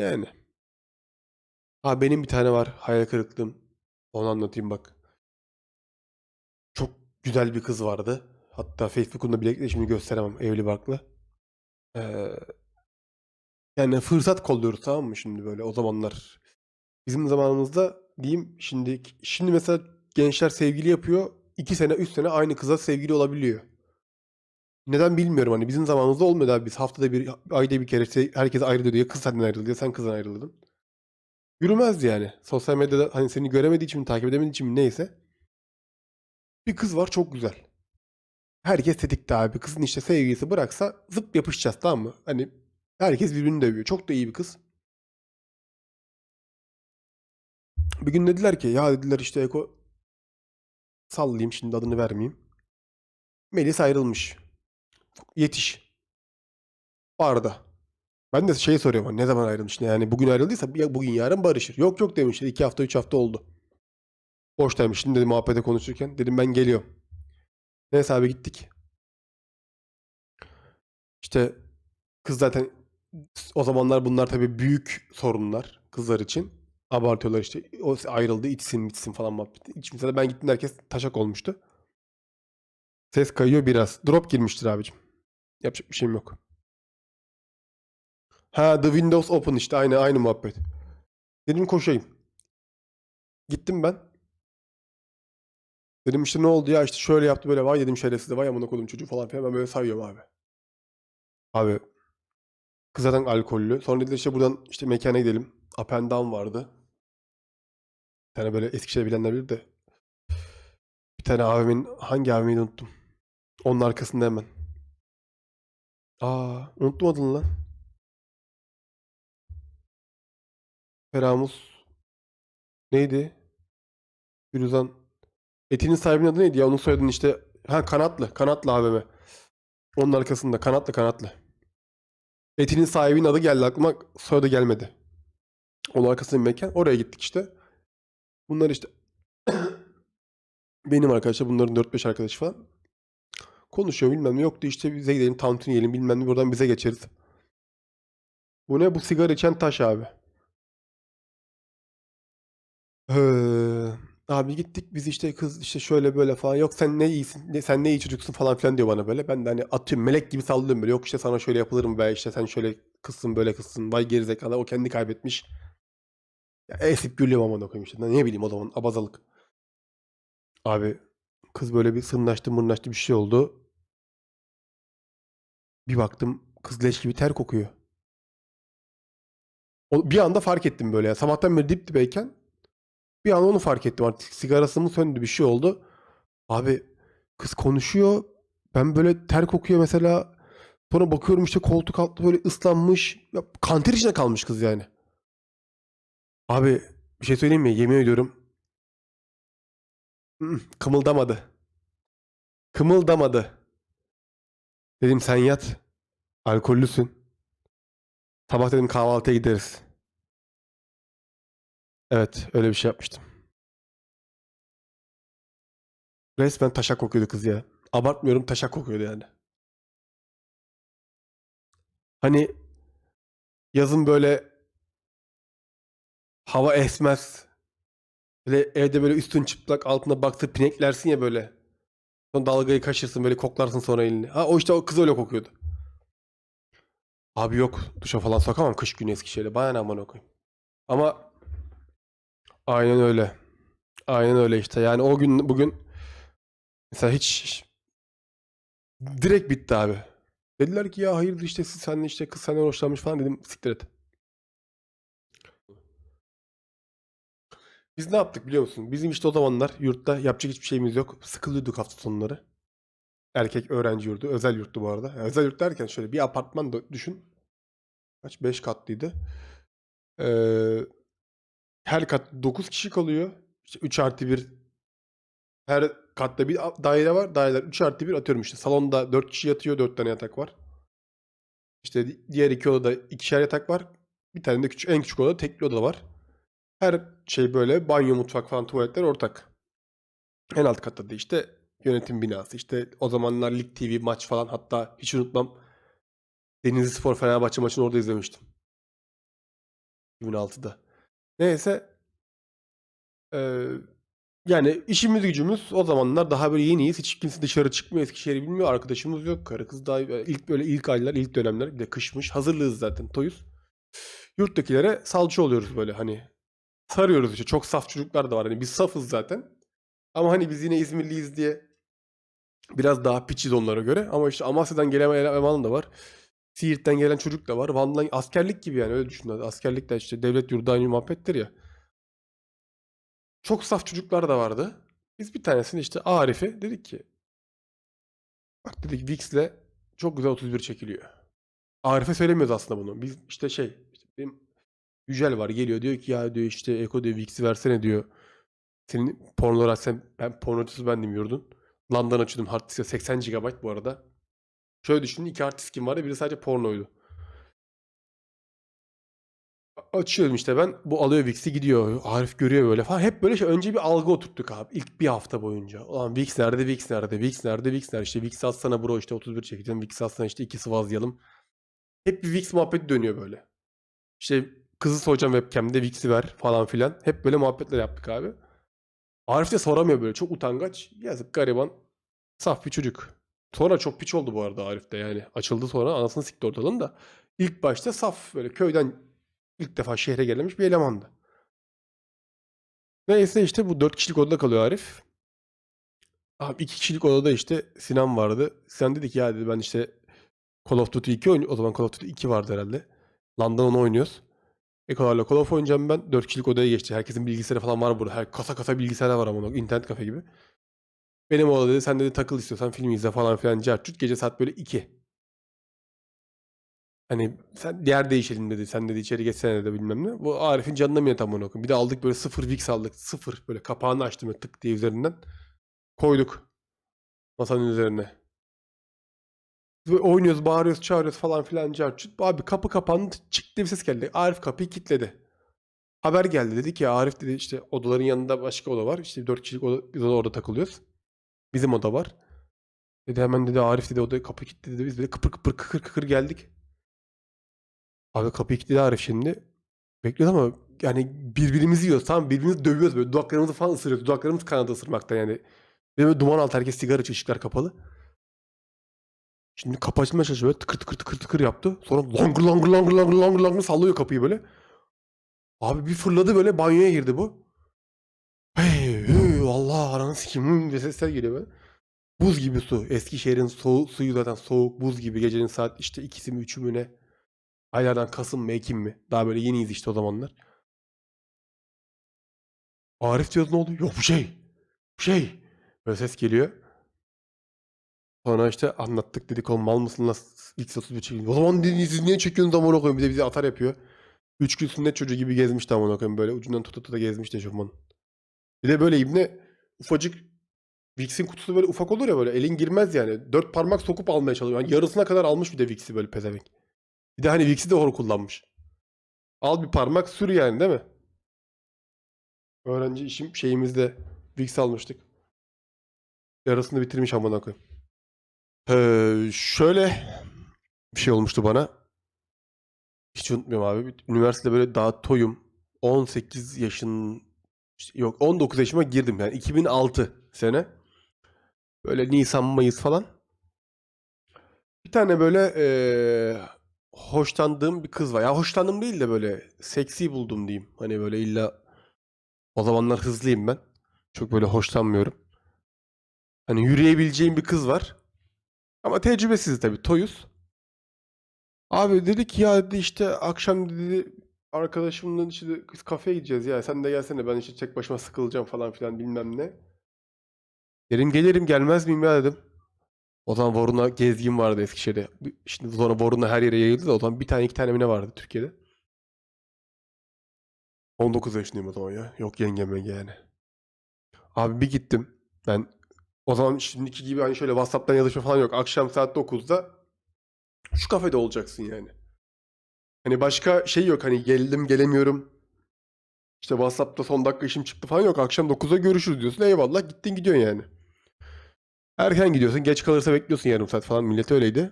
Yani. Ha benim bir tane var hayal kırıklığım. Onu anlatayım bak. Çok güzel bir kız vardı. Hatta Facebook'unda bile şimdi gösteremem evli barklı. Ee, yani fırsat kolluyoruz tamam mı şimdi böyle o zamanlar. Bizim zamanımızda diyeyim şimdi şimdi mesela gençler sevgili yapıyor. 2 sene 3 sene aynı kıza sevgili olabiliyor. Neden bilmiyorum hani bizim zamanımızda olmuyordu abi. Biz haftada bir ayda bir kere se- herkes ayrılıyordu ya kız senden ayrıldı ya sen kızdan ayrıldın. Yürümezdi yani. Sosyal medyada hani seni göremediği için takip edemediği için neyse. Bir kız var çok güzel. Herkes tetikte abi. Kızın işte sevgilisi bıraksa zıp yapışacağız tamam mı? Hani herkes birbirini dövüyor. Çok da iyi bir kız. Bir gün dediler ki ya dediler işte Eko sallayayım şimdi adını vermeyeyim. Melis ayrılmış. Yetiş. Barda. Ben de şey soruyorum ne zaman ayrılmış yani bugün ayrıldıysa bugün yarın barışır. Yok yok demişler iki hafta üç hafta oldu. Boştaymış şimdi dedi muhabbete konuşurken dedim ben geliyorum. Neyse abi gittik. İşte kız zaten o zamanlar bunlar tabii büyük sorunlar kızlar için. Abartıyorlar işte. O ayrıldı içsin içsin falan muhabbeti. İçmişse de ben gittim herkes taşak olmuştu. Ses kayıyor biraz. Drop girmiştir abicim. Yapacak bir şeyim yok. Ha The Windows Open işte aynı aynı muhabbet. Dedim koşayım. Gittim ben. Dedim işte ne oldu ya işte şöyle yaptı böyle vay dedim şerefsiz de vay amına koydum çocuğu falan filan ben böyle sayıyorum abi. Abi kız zaten alkollü. Sonra dediler işte buradan işte mekana gidelim. Up and Down vardı. Bir tane böyle Eskişehir bilenler bilir de. Bir tane abimin hangi abimiydi unuttum. Onun arkasında hemen. Aa unuttum adını lan. Feramus. Neydi? Firuzan. Etinin sahibinin adı neydi ya? Onun soyadını işte. Ha kanatlı. Kanatlı abime. Onun arkasında. Kanatlı kanatlı. Etinin sahibinin adı geldi aklıma. Soyadı gelmedi. Onun arkasında bir mekan. Oraya gittik işte. Bunlar işte benim arkadaşlar bunların 4-5 arkadaşı falan. Konuşuyor bilmem ne. Yoktu işte bize gidelim tantuni yiyelim bilmem ne. Buradan bize geçeriz. Bu ne? Bu sigara içen taş abi. Ee, abi gittik biz işte kız işte şöyle böyle falan yok sen ne iyisin ne, sen ne iyi çocuksun falan filan diyor bana böyle. Ben de hani atıyorum melek gibi sallıyorum böyle yok işte sana şöyle yapılır mı be işte sen şöyle kızsın böyle kızsın vay gerizekalı o kendi kaybetmiş. Ya esip gülüyorum aman koyayım işte ne bileyim o zaman abazalık. Abi kız böyle bir sırnaştı mırnaştı bir şey oldu. Bir baktım kız leş gibi ter kokuyor. O, bir anda fark ettim böyle ya. Sabahtan beri dip dibeyken bir an onu fark ettim artık. Sigarası mı söndü bir şey oldu. Abi kız konuşuyor. Ben böyle ter kokuyor mesela. Sonra bakıyorum işte koltuk altı böyle ıslanmış. Ya, kanter içine kalmış kız yani. Abi bir şey söyleyeyim mi? Yemin ediyorum. ı-ı, Kımıldamadı. Kımıldamadı. Dedim sen yat. Alkollüsün. Sabah dedim kahvaltıya gideriz. Evet öyle bir şey yapmıştım. Resmen taşak kokuyordu kız ya. Abartmıyorum taşak kokuyordu yani. Hani yazın böyle hava esmez. Böyle evde böyle üstün çıplak altına baktı pineklersin ya böyle. Sonra dalgayı kaşırsın böyle koklarsın sonra elini. Ha o işte o kız öyle kokuyordu. Abi yok duşa falan sokamam kış günü Eskişehir'de. Bana ne aman koyayım. Ama aynen öyle. Aynen öyle işte. Yani o gün bugün mesela hiç direkt bitti abi. Dediler ki ya hayırdır işte siz seninle işte kız senden hoşlanmış falan dedim siktir et. Biz ne yaptık biliyor musun? Bizim işte o zamanlar yurtta yapacak hiçbir şeyimiz yok. Sıkılıyorduk hafta sonları. Erkek öğrenci yurdu. Özel yurttu bu arada. Yani özel yurt derken şöyle bir apartman düşün. Kaç? 5 katlıydı. Ee, her kat 9 kişi kalıyor. İşte 3 artı 1 her katta bir daire var. Daireler 3 artı 1 atıyorum işte. Salonda 4 kişi yatıyor. 4 tane yatak var. İşte di- diğer iki odada ikişer yatak var. Bir tane de küçük, en küçük odada tekli oda var. Her şey böyle banyo, mutfak falan tuvaletler ortak. En alt katta da işte yönetim binası. İşte o zamanlar Lig TV maç falan hatta hiç unutmam. Denizli Spor Fenerbahçe maçını orada izlemiştim. 2006'da. Neyse. Eee, yani işimiz gücümüz o zamanlar daha böyle yeniyiz. Hiç kimse dışarı çıkmıyor. Eskişehir'i bilmiyor. Arkadaşımız yok. Karı kız daha ilk böyle ilk aylar, ilk dönemler bir de kışmış. Hazırlığız zaten. Toyuz. Yurttakilere salça oluyoruz böyle hani. Sarıyoruz işte. Çok saf çocuklar da var. Hani biz safız zaten. Ama hani biz yine İzmirliyiz diye biraz daha piçiz onlara göre. Ama işte Amasya'dan gelen eleman da var. Siirt'ten gelen çocuk da var. Van'dan askerlik gibi yani öyle düşün. Askerlik de işte devlet yurdu aynı muhabbettir ya. Çok saf çocuklar da vardı. Biz bir tanesini işte Arif'e dedik ki bak dedik Vix'le çok güzel 31 çekiliyor. Arif'e söylemiyoruz aslında bunu. Biz işte şey işte benim Yücel var geliyor diyor ki ya diyor işte Eko diyor Vix'i versene diyor. Senin pornolar açsan ben pornocusu bendim yurdun. LAN'dan açıyordum hard disk'e 80 GB bu arada. Şöyle düşünün iki hard diskim vardı biri sadece pornoydu. Açıyorum işte ben. Bu alıyor Vix'i gidiyor. Arif görüyor böyle falan. Hep böyle şey. Önce bir algı oturttuk abi. İlk bir hafta boyunca. Ulan Vix nerede? Vix nerede? Vix nerede? Vix nerede? İşte Vix atsana bro işte 31 çekeceğim. Vix atsana işte iki sıvazlayalım. Hep bir Vix muhabbeti dönüyor böyle. İşte kızı soracağım webcam'de Vix'i ver falan filan. Hep böyle muhabbetler yaptık abi. Arif de soramıyor böyle. Çok utangaç. Yazık gariban. Saf bir çocuk. Sonra çok piç oldu bu arada Arif de yani. Açıldı sonra anasını sikti ortalığın da. İlk başta saf böyle köyden ilk defa şehre gelmiş bir elemandı. Neyse işte bu dört kişilik odada kalıyor Arif. Abi iki kişilik odada işte Sinan vardı. Sinan dedi ki ya dedi ben işte Call of Duty 2 oynuyorum. O zaman Call of Duty 2 vardı herhalde. Lan'dan onu oynuyoruz. Ekolarla Call of oynayacağım ben. Dört kişilik odaya geçti. Herkesin bilgisayarı falan var burada. Her kasa kasa bilgisayarlar var ama internet kafe gibi. Benim odada dedi sen dedi takıl istiyorsan film izle falan filan. Cerçut gece saat böyle 2. Hani sen diğer değişelim dedi. Sen dedi içeri geçsene dedi bilmem ne. Bu Arif'in canına minnet amına koyayım. Bir de aldık böyle sıfır VIX aldık. Sıfır böyle kapağını açtım tık diye üzerinden. Koyduk. Masanın üzerine. Ve oynuyoruz, bağırıyoruz, çağırıyoruz falan filan carçut. Abi kapı kapandı. Çıktı bir ses geldi. Arif kapıyı kilitledi. Haber geldi. Dedi ki Arif dedi işte odaların yanında başka oda var. İşte dört kişilik oda, biz orada takılıyoruz. Bizim oda var. Dedi hemen dedi Arif dedi odaya kapı kilitledi dedi. Biz böyle kıpır kıpır kıkır kıkır geldik. Abi kapıyı kilitledi Arif şimdi. Bekliyoruz ama yani birbirimizi yiyoruz tamam birbirimizi dövüyoruz böyle dudaklarımızı falan ısırıyoruz. Dudaklarımız kanadı ısırmakta yani. Ve böyle duman altı herkes sigara içiyor ışıklar kapalı. Şimdi kapı açmaya çalışıyor böyle tıkır tıkır tıkır tıkır yaptı. Sonra langır langır langır langır langır langır sallıyor kapıyı böyle. Abi bir fırladı böyle banyoya girdi bu. Hey Allah ananı sikeyim diye sesler geliyor böyle. Buz gibi su. Eskişehir'in soğu, suyu zaten soğuk buz gibi. Gecenin saat işte ikisi mi üçü mü ne? Aylardan Kasım mı Ekim mi? Daha böyle yeniyiz işte o zamanlar. Arif diyoruz ne oldu? Yok bu şey. Bu şey. Böyle ses geliyor. Sonra işte anlattık dedik oğlum mal mısın lan X31 çekin. O zaman dedi, siz niye çekiyorsunuz amına koyayım bir de bize atar yapıyor. Üç gün sünnet çocuğu gibi gezmişti amına koyayım böyle ucundan tuta tuta gezmişti eşofman. Bir de böyle ibne ufacık Vix'in kutusu böyle ufak olur ya böyle elin girmez yani. Dört parmak sokup almaya çalışıyor. Yani yarısına kadar almış bir de Vix'i böyle pezevenk. Bir de hani Vix'i de hor kullanmış. Al bir parmak sür yani değil mi? Öğrenci işim şeyimizde Vix almıştık. Yarısını bitirmiş amına koyayım. Ee, şöyle bir şey olmuştu bana. Hiç unutmuyorum abi. Üniversitede böyle daha toyum. 18 yaşın işte yok 19 yaşıma girdim yani 2006 sene. Böyle Nisan Mayıs falan. Bir tane böyle eee hoşlandığım bir kız var. Ya hoşlandım değil de böyle seksi buldum diyeyim. Hani böyle illa o zamanlar hızlıyım ben. Çok böyle hoşlanmıyorum. Hani yürüyebileceğim bir kız var. Ama tecrübesiz tabii toyuz. Abi dedi ki ya dedi işte akşam dedi arkadaşımla işte kız kafeye gideceğiz ya sen de gelsene ben işte tek başıma sıkılacağım falan filan bilmem ne. Dedim gelirim gelmez miyim ya dedim. O zaman Vorun'a gezgin vardı Eskişehir'de. Şimdi sonra Vorun'a her yere yayıldı da o zaman bir tane iki tane mi ne vardı Türkiye'de. 19 yaşındayım o zaman ya. Yok yengem yenge yani. Abi bir gittim. Ben o zaman şimdiki gibi hani şöyle WhatsApp'tan yazışma falan yok. Akşam saat 9'da şu kafede olacaksın yani. Hani başka şey yok hani geldim gelemiyorum. İşte WhatsApp'ta son dakika işim çıktı falan yok. Akşam 9'da görüşürüz diyorsun. Eyvallah gittin gidiyorsun yani. Erken gidiyorsun. Geç kalırsa bekliyorsun yarım saat falan. Millet öyleydi.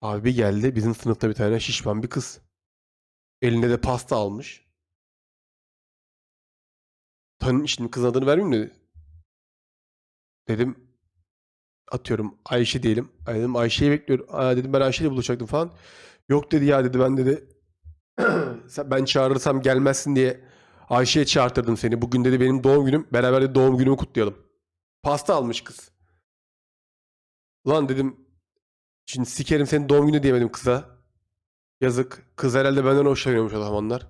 Abi geldi bizim sınıfta bir tane şişman bir kız. Elinde de pasta almış. Tanın şimdi kızın adını vermeyeyim de. Dedim atıyorum Ayşe diyelim. Dedim Ayşe'yi bekliyorum. Aa, dedim ben Ayşe'yle buluşacaktım falan. Yok dedi ya dedi ben dedi ben çağırırsam gelmezsin diye Ayşe'ye çağırtırdım seni. Bugün dedi benim doğum günüm. Beraber de doğum günümü kutlayalım. Pasta almış kız. Lan dedim şimdi sikerim senin doğum günü diyemedim kıza. Yazık. Kız herhalde benden hoşlanıyormuş o zamanlar.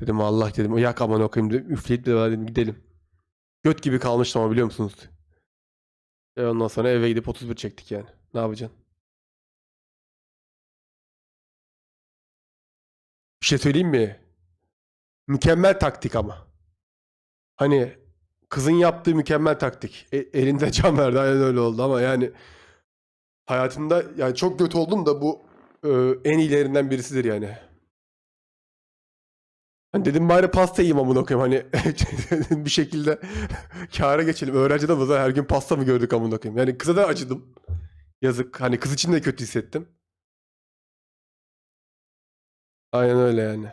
Dedim Allah dedim. Yak aman okuyayım dedim. Üfleyip de dedim gidelim. Göt gibi kalmıştım ama biliyor musunuz? Ve ondan sonra eve gidip 31 çektik yani. Ne yapacaksın? Bir şey söyleyeyim mi? Mükemmel taktik ama. Hani kızın yaptığı mükemmel taktik. E, elinde can verdi. Aynen öyle oldu ama yani hayatımda yani çok kötü oldum da bu e, en iyilerinden birisidir yani. Hani dedim bari pasta yiyeyim amına koyayım hani bir şekilde kâra geçelim. Öğrenciden de her gün pasta mı gördük amına koyayım. Yani kıza da acıdım. Yazık. Hani kız için de kötü hissettim. Aynen öyle yani.